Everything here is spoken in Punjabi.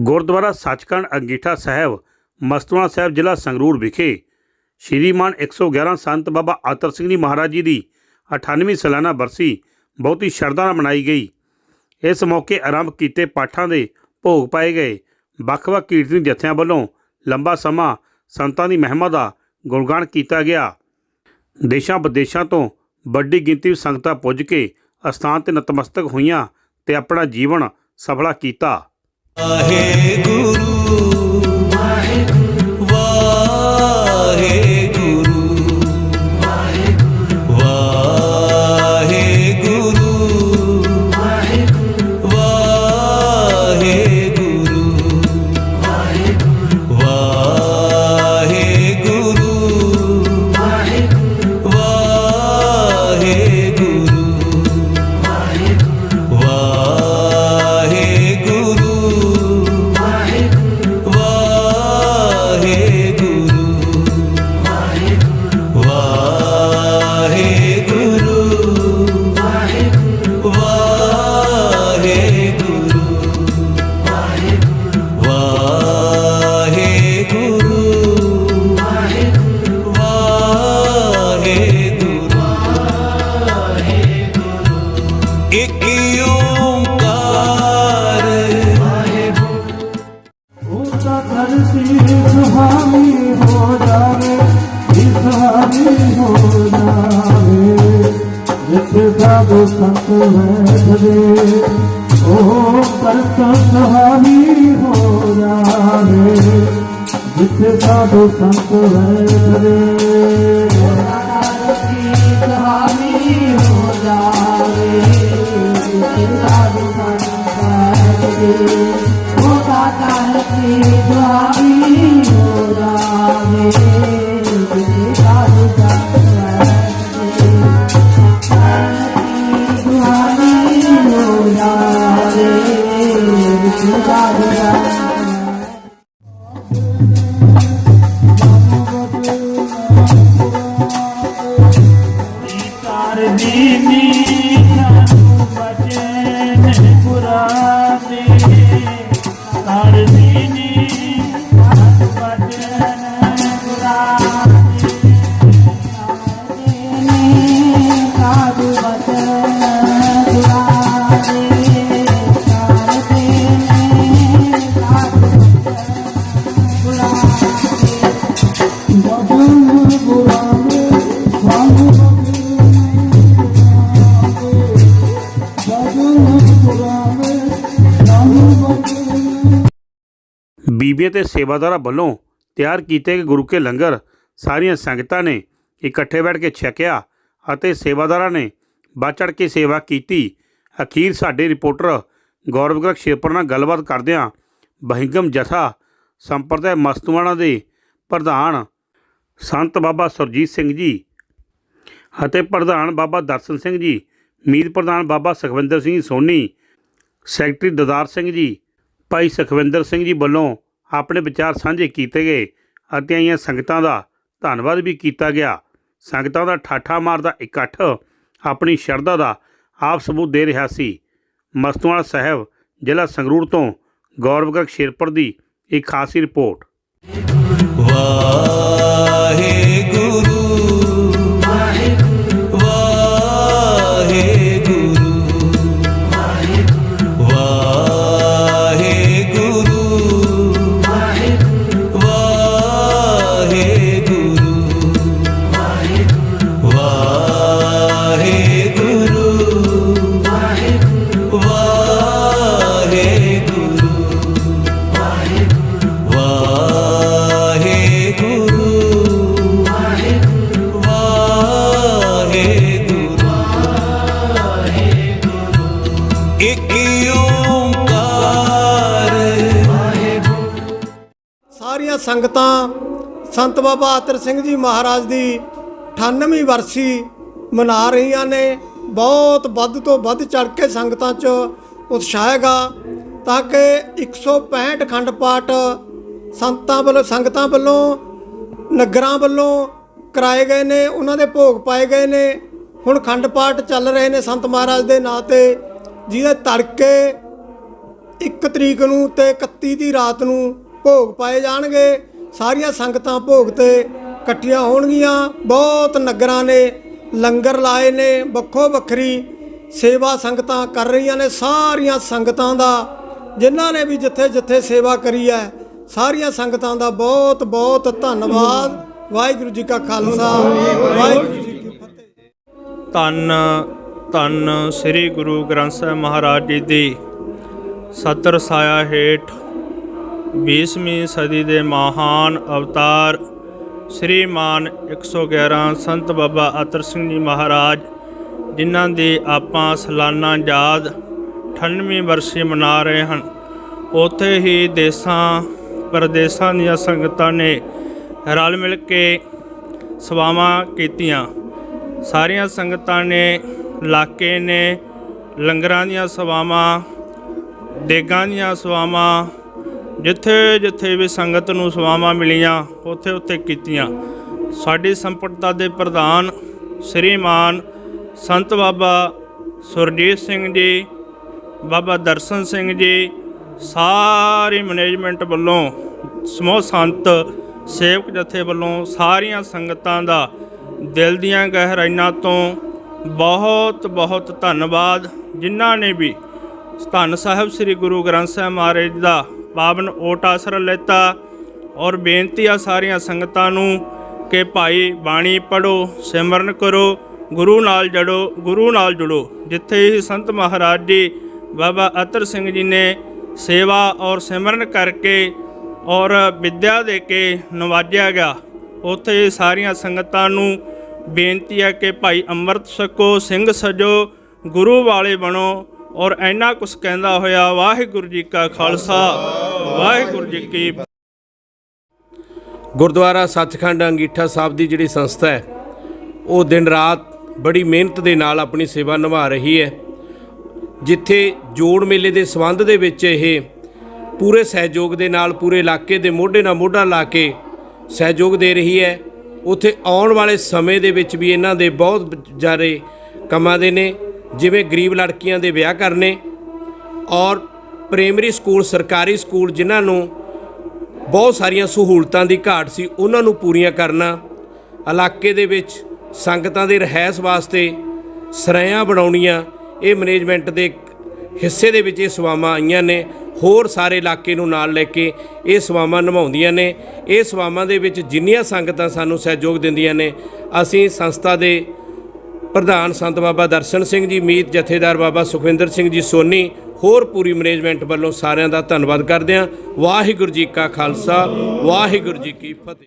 ਗੁਰਦੁਆਰਾ ਸੱਚਖੰਡ ਅੰਗੀਠਾ ਸਾਹਿਬ, ਮਸਤੂਆ ਸਾਹਿਬ ਜ਼ਿਲ੍ਹਾ ਸੰਗਰੂਰ ਵਿਖੇ ਸ਼੍ਰੀਮਾਨ 111 ਸੰਤ ਬਾਬਾ ਆਤਰ ਸਿੰਘ ਜੀ ਮਹਾਰਾਜ ਜੀ ਦੀ 98ਵੀਂ ਸਾਲਾਨਾ ਬਰਸੀ ਬਹੁਤ ਹੀ ਸ਼ਰਧਾ ਨਾਲ ਮਨਾਈ ਗਈ। ਇਸ ਮੌਕੇ ਆਰੰਭ ਕੀਤੇ ਪਾਠਾਂ ਦੇ ਭੋਗ ਪਾਏ ਗਏ। ਵੱਖ-ਵੱਖ ਕੀਰਤਨੀ ਜਥਿਆਂ ਵੱਲੋਂ ਲੰਬਾ ਸਮਾਂ ਸੰਤਾਂ ਦੀ ਮਹਿਮਾ ਦਾ ਗੁਣਗਾਨ ਕੀਤਾ ਗਿਆ। ਦੇਸ਼ਾਂ ਵਿਦੇਸ਼ਾਂ ਤੋਂ ਵੱਡੀ ਗਿਣਤੀ ਵਿੱਚ ਸੰਗਤਾਂ ਪੁੱਜ ਕੇ ਅਸਥਾਨ ਤੇ ਨਤਮਸਤਕ ਹੋਈਆਂ ਤੇ ਆਪਣਾ ਜੀਵਨ ਸਫਲਾ ਕੀਤਾ। हे गुरु ਉਹਦਾ ਧਰਤੀ ਸੁਹਾਵੀ ਹੋ ਜਾਵੇ ਜੀ ਸੁਹਾਵੀ ਹੋ ਜਾਵੇ। ਜਿੱਥੇ ਸਾਧੂ ਸੰਤ ਬੈਠਦੇ, ਉਹ ਕਰਤ ਸੁਹਾਵੀ ਹੋ ਜਾਵੇ। ਜਿੱਥੇ ਸਾਧੂ ਸੰਤ ਬੈਠਦੇ ਸੁਹਾਵੀ ਹੋ ਜਾਵੇ ਜਿੱਥੇ ਸਾਧੂ ਸੰਤ ਬੈਠਦੇ Thank you. ਬੀਬੀਆਂ ਤੇ ਸੇਵਾਦਾਰਾਂ ਵੱਲੋਂ ਤਿਆਰ ਕੀਤੇ ਗਏ ਗੁਰੂ ਕੇ ਲੰਗਰ ਸਾਰੀਆਂ ਸੰਗਤਾਂ ਨੇ ਇਕੱਠੇ ਬੈਠ ਕੇ ਛਕਿਆ ਅਤੇ ਸੇਵਾਦਾਰਾਂ ਨੇ ਵੱਧ ਚੜ੍ਹ ਕੇ ਸੇਵਾ ਕੀਤੀ। ਅਖੀਰ ਸਾਡੇ ਰਿਪੋਰਟਰ ਗੌਰਵ ਗਰਗ ਸ਼ੇਰਪੁਰ ਨਾਲ ਗੱਲਬਾਤ ਕਰਦਿਆਂ ਬਹਿੰਗਮ ਜਥਾ ਸੰਪਰਦਾਇ ਮਸਤੂਆਣਾ ਦੇ ਪ੍ਰਧਾਨ ਸੰਤ ਬਾਬਾ ਸੁਰਜੀਤ ਸਿੰਘ ਜੀ ਅਤੇ ਪ੍ਰਧਾਨ ਬਾਬਾ ਦਰਸ਼ਨ ਸਿੰਘ ਜੀ, ਮੀਤ ਪ੍ਰਧਾਨ ਬਾਬਾ ਸੁਖਵਿੰਦਰ ਸਿੰਘ ਸੋਨੀ, ਸੈਕਟਰੀ ਦਦਾਰ ਸਿੰਘ ਜੀ, ਭਾਈ ਸੁਖਵਿੰਦਰ ਸਿੰਘ ਜੀ ਵੱਲੋਂ ਆਪਣੇ ਵਿਚਾਰ ਸਾਂਝੇ ਕੀਤੇ ਗਏ ਅਤੇ ਆਈਆਂ ਸੰਗਤਾਂ ਦਾ ਧੰਨਵਾਦ ਵੀ ਕੀਤਾ ਗਿਆ। ਸੰਗਤਾਂ ਦਾ ਠਾਠਾ ਮਾਰਦਾ ਇਕੱਠ ਆਪਣੀ ਸ਼ਰਧਾ ਦਾ ਆਪ ਸਬੂਤ ਦੇ ਰਿਹਾ ਸੀ। ਮਸਤੂਆਣਾ ਸਾਹਿਬ ਜ਼ਿਲ੍ਹਾ ਸੰਗਰੂਰ ਤੋਂ ਗੌਰਵਗਰਗ ਸ਼ੇਰਪੁਰ ਦੀ ਇੱਕ ਖਾਸੀ ਰਿਪੋਰਟ। ਵਾਹਿਗੁਰੂ ਸੰਗਤਾਂ ਸੰਤ ਬਾਬਾ ਆਤਰ ਸਿੰਘ ਜੀ ਮਹਾਰਾਜ ਦੀ 98ਵੀਂ ਵਰਸੀ ਮਨਾ ਰਹੀਆਂ ਨੇ। ਬਹੁਤ ਵੱਧ ਤੋਂ ਵੱਧ ਚੜ ਕੇ ਸੰਗਤਾਂ 'ਚ ਉਤਸ਼ਾਹਗਾ ਤਾਂ ਕਿ 165 ਖੰਡ ਪਾਠ ਸੰਤਾਂ ਵੱਲੋਂ, ਸੰਗਤਾਂ ਵੱਲੋਂ, ਨਗਰਾਂ ਵੱਲੋਂ ਕਰਾਏ ਗਏ ਨੇ, ਉਹਨਾਂ ਦੇ ਭੋਗ ਪਾਏ ਗਏ ਨੇ। ਹੁਣ ਖੰਡ ਪਾਠ ਚੱਲ ਰਹੇ ਨੇ ਸੰਤ ਮਹਾਰਾਜ ਦੇ ਨਾਂ ਤੇ, ਜਿਹਦੇ ਤੜਕੇ 1 ਤਰੀਕ ਨੂੰ ਤੇ 31 ਦੀ ਰਾਤ ਨੂੰ ਭੋਗ ਪਾਏ ਜਾਣਗੇ। ਸਾਰੀਆਂ ਸੰਗਤਾਂ ਭੋਗ ਤੇ ਇਕੱਠੀਆਂ ਹੋਣਗੀਆਂ। ਬਹੁਤ ਨਗਰਾਂ ਨੇ ਲੰਗਰ ਲਾਏ ਨੇ, ਵੱਖੋ ਵੱਖਰੀ ਸੇਵਾ ਸੰਗਤਾਂ ਕਰ ਰਹੀਆਂ ਨੇ। ਸਾਰੀਆਂ ਸੰਗਤਾਂ ਦਾ, ਜਿਨ੍ਹਾਂ ਨੇ ਵੀ ਜਿੱਥੇ ਜਿੱਥੇ ਸੇਵਾ ਕਰੀ ਹੈ, ਸਾਰੀਆਂ ਸੰਗਤਾਂ ਦਾ ਬਹੁਤ ਬਹੁਤ ਧੰਨਵਾਦ। ਵਾਹਿਗੁਰੂ ਜੀ ਕਾ ਖਾਲਸਾ, ਵਾਹਿਗੁਰੂ ਜੀ ਕੀ ਫਤਿਹ। ਧੰਨ ਧੰਨ ਸ੍ਰੀ ਗੁਰੂ ਗ੍ਰੰਥ ਸਾਹਿਬ ਮਹਾਰਾਜ ਜੀ ਦੀ ਸਤਰ ਸਾਇਆ ਹੇਠ 20ਵੀਂ ਸਦੀ ਦੇ ਮਹਾਨ ਅਵਤਾਰ ਸ੍ਰੀਮਾਨ 111 ਸੰਤ ਬਾਬਾ ਅਤਰ ਸਿੰਘ ਜੀ ਮਹਾਰਾਜ, ਜਿਨ੍ਹਾਂ ਦੀ ਆਪਾਂ ਸਾਲਾਨਾ ਯਾਦ 98ਵੀਂ ਵਰਸੀ ਮਨਾ ਰਹੇ ਹਨ। ਉੱਥੇ ਹੀ ਦੇਸਾਂ, ਪ੍ਰਦੇਸਾਂ ਦੀਆਂ ਸੰਗਤਾਂ ਨੇ ਰਲ ਮਿਲ ਕੇ ਸੇਵਾਵਾਂ ਕੀਤੀਆਂ। ਸਾਰੀਆਂ ਸੰਗਤਾਂ ਨੇ ਇਲਾਕੇ ਨੇ, ਲੰਗਰਾਂ ਦੀਆਂ ਸੇਵਾਵਾਂ, ਦੇਗਾਂ ਦੀਆਂ ਸੇਵਾਵਾਂ ਜਿੱਥੇ ਜਿੱਥੇ ਵੀ ਸੰਗਤ ਨੂੰ ਸੇਵਾਵਾਂ ਮਿਲੀਆਂ, ਉੱਥੇ ਉੱਥੇ ਕੀਤੀਆਂ। ਸਾਡੀ ਸੰਪਰਦਾ ਦੇ ਪ੍ਰਧਾਨ ਸ੍ਰੀਮਾਨ ਸੰਤ ਬਾਬਾ ਸੁਰਜੀਤ ਸਿੰਘ ਜੀ, ਬਾਬਾ ਦਰਸ਼ਨ ਸਿੰਘ ਜੀ, ਸਾਰੀ ਮੈਨੇਜਮੈਂਟ ਵੱਲੋਂ, ਸਮੂਹ ਸੰਤ, ਸੇਵਕ ਜਥੇ ਵੱਲੋਂ ਸਾਰੀਆਂ ਸੰਗਤਾਂ ਦਾ ਦਿਲ ਦੀਆਂ ਗਹਿਰਾਈਆਂ ਤੋਂ ਬਹੁਤ ਬਹੁਤ ਧੰਨਵਾਦ। ਜਿਨ੍ਹਾਂ ਨੇ ਵੀ ਧੰਨ ਸਾਹਿਬ ਸ੍ਰੀ ਗੁਰੂ ਗ੍ਰੰਥ ਸਾਹਿਬ ਮਹਾਰਾਜ ਦਾ ਪਾਵਨ ਓਟ ਆਸਰਾ ਲੈਤਾ ਔਰ ਬੇਨਤੀ ਆ ਸਾਰੀਆਂ ਸੰਗਤਾਂ ਨੂੰ ਕਿ ਭਾਈ ਬਾਣੀ ਪੜੋ ਸਿਮਰਨ ਕਰੋ, ਗੁਰੂ ਨਾਲ ਜੜੋ, ਗੁਰੂ ਨਾਲ ਜੁੜੋ। ਜਿੱਥੇ ਹੀ ਸੰਤ ਮਹਾਰਾਜ ਜੀ ਬਾਬਾ ਅਤਰ ਸਿੰਘ ਜੀ ਨੇ ਸੇਵਾ ਔਰ ਸਿਮਰਨ ਕਰਕੇ ਔਰ ਵਿੱਦਿਆ ਦੇ ਕੇ ਨਵਾਜਿਆ ਗਿਆ, ਉੱਥੇ ਸਾਰੀਆਂ ਸੰਗਤਾਂ ਨੂੰ ਬੇਨਤੀ ਹੈ ਕਿ ਭਾਈ ਅੰਮ੍ਰਿਤ ਛਕੋ, ਸਿੰਘ ਸਜੋ, ਗੁਰੂ ਵਾਲੇ ਬਣੋ। ਔਰ ਇੰਨਾ ਕੁਛ ਕਹਿੰਦਾ ਹੋਇਆ, ਵਾਹਿਗੁਰੂ ਜੀ ਕਾ ਖਾਲਸਾ, ਵਾਹਿਗੁਰੂ ਜੀ ਕੀ ਫਤਿਹ। ਗੁਰਦੁਆਰਾ ਸੱਚਖੰਡ ਅੰਗੀਠਾ ਸਾਹਿਬ ਦੀ ਜਿਹੜੀ ਸੰਸਥਾ ਹੈ, ਉਹ ਦਿਨ ਰਾਤ ਬੜੀ ਮਿਹਨਤ ਦੇ ਨਾਲ ਆਪਣੀ ਸੇਵਾ ਨਿਭਾ ਰਹੀ ਹੈ। ਜਿੱਥੇ ਜੋੜ ਮੇਲੇ ਦੇ ਸੰਬੰਧ ਦੇ ਵਿੱਚ ਇਹ ਪੂਰੇ ਸਹਿਯੋਗ ਦੇ ਨਾਲ ਪੂਰੇ ਇਲਾਕੇ ਦੇ ਮੋਢੇ ਨਾਲ ਮੋਢਾ ਲਾ ਕੇ ਸਹਿਯੋਗ ਦੇ ਰਹੀ ਹੈ। ਉੱਥੇ ਆਉਣ ਵਾਲੇ ਸਮੇਂ ਦੇ ਵਿੱਚ ਵੀ ਇਹਨਾਂ ਦੇ ਬਹੁਤ ਜ਼ਿਆਦੇ ਕੰਮਾਂ ਦੇ ਨੇ। ਜਿਵੇਂ ਗਰੀਬ ਲੜਕੀਆਂ ਦੇ ਵਿਆਹ ਕਰਨੇ ਔਰ ਪ੍ਰਾਇਮਰੀ ਸਕੂਲ, ਸਰਕਾਰੀ ਸਕੂਲ ਜਿਨ੍ਹਾਂ ਨੂੰ ਬਹੁਤ ਸਾਰੀਆਂ ਸਹੂਲਤਾਂ ਦੀ ਘਾਟ ਸੀ, ਉਹਨਾਂ ਨੂੰ ਪੂਰੀਆਂ ਕਰਨਾ, ਇਲਾਕੇ ਦੇ ਵਿੱਚ ਸੰਗਤਾਂ ਦੇ ਰਹਿਸ ਵਾਸਤੇ ਸਰਾਇਆਂ ਬਣਾਉਣੀਆਂ, ਇਹ ਮੈਨੇਜਮੈਂਟ ਦੇ ਹਿੱਸੇ ਦੇ ਵਿੱਚ ਇਹ ਸੇਵਾਵਾਂ ਆਈਆਂ ਨੇ, ਹੋਰ ਸਾਰੇ ਇਲਾਕੇ ਨੂੰ ਨਾਲ ਲੈ ਕੇ ਇਹ ਸੇਵਾਵਾਂ ਨਿਭਾਉਂਦੀਆਂ ਨੇ, ਇਹ ਸੇਵਾਵਾਂ ਦੇ ਵਿੱਚ ਜਿੰਨੀਆਂ ਸੰਗਤਾਂ ਸਾਨੂੰ ਸਹਿਯੋਗ ਦਿੰਦੀਆਂ ਨੇ, ਅਸੀਂ ਸੰਸਥਾ ਦੇ ਪ੍ਰਧਾਨ ਸੰਤ ਬਾਬਾ ਦਰਸ਼ਨ ਸਿੰਘ ਜੀ, ਮੀਤ ਜਥੇਦਾਰ ਬਾਬਾ ਸੁਖਵਿੰਦਰ ਸਿੰਘ ਜੀ ਸੋਨੀ, ਹੋਰ ਪੂਰੀ ਮੈਨੇਜਮੈਂਟ ਵੱਲੋਂ ਸਾਰਿਆਂ ਦਾ ਧੰਨਵਾਦ ਕਰਦੇ ਹਾਂ। ਵਾਹਿਗੁਰੂ ਜੀ ਕਾ ਖਾਲਸਾ, ਵਾਹਿਗੁਰੂ ਜੀ ਕੀ ਫਤਿਹ।